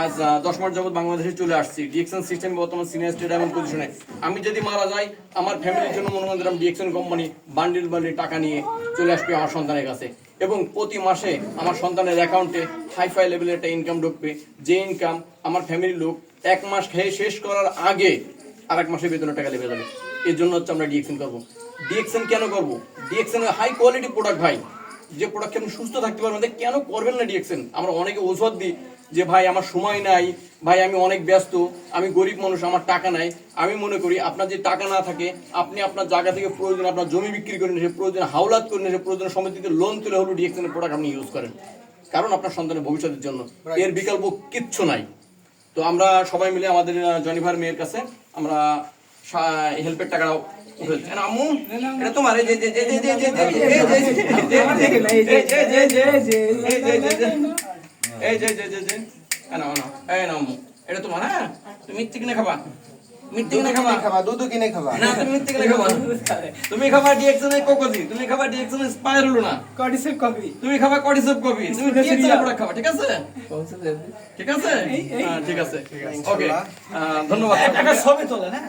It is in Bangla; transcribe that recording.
আজ দশ মাস যাবত বাংলাদেশে চলে আসছি। ডিএকশন সিস্টেম বর্তমান সিনিয়র স্টেট এবং পজিশনে আমি যদি মারা যাই, আমার ফ্যামিলির জন্য মনে করেন ডিএকশন কোম্পানি বান্ডিল বান্ডিল টাকা নিয়ে চলে আসবে আমার সন্তানের কাছে। এবং প্রতি মাসে আমার সন্তানের অ্যাকাউন্টে হাইফাই লেভেলের একটা ইনকাম ঢুকবে। যে ইনকাম আমার ফ্যামিলির লোক এক মাস খেয়ে শেষ করার আগে আর এক মাসের বেতনের টাকা লেগে যাবে এর জন্য হচ্ছে আমরা ডিএকশন করব। ডিএকশন কেন করব? ডিএকশন হাই কোয়ালিটি প্রোডাক্ট ভাই। যে প্রোডাক্ট আপনি সুস্থ থাকতে পারবেন কেন করবেন না ডিএকশন আমরা অনেকে ওষুধ দিই যে ভাই আমার সময় নাই ভাই আমি অনেক ব্যস্ত আমি গরিব মানুষ আমার টাকা নাই আমি মনে করি আপনার যে টাকা না থাকে আপনি আপনার জায়গা থেকে প্রয়োজন আপনার জমি বিক্রি করে নিয়ে প্রয়োজন হাওলাত করে নিয়ে প্রয়োজন সমিতিতে লোন তুলে হলো ডিএকশনের প্রোডাক্ট আপনি ইউজ করেন কারণ আপনার সন্তানের ভবিষ্যতের জন্য এর বিকল্প কিচ্ছু নাই তো আমরা সবাই মিলে আমাদের জনিভার মেয়ের কাছে আমরা হেল্পের টাকাটাও আম্মু এটা তোমার এই যে যে যে যে যে যে যে যে যে যে যে যে এই যে এই যে যে যে যে। এই নাও এটা তোমার হ্যাঁ? তুমি মিথ্যে কিনে খাবা। মিথ্যে কিনে খাবা। খাবা দুধ কিনে খাবা। না তুমি মিথ্যে কিনে খাবা। তুমি খাবা ডিএক্সন এর কোকোজি তুমি খাবা ডিএক্সন স্পাইরুলো না কডিসেপ কপি তুমি খাবা কডিসেপ কফি তুমি ডিএক্সন প্রোডাক্ট খাবা ঠিক আছে? ঠিক আছে? হ্যাঁ, ঠিক আছে। ওকে ধন্যবাদ। ছবি হ্যাঁ?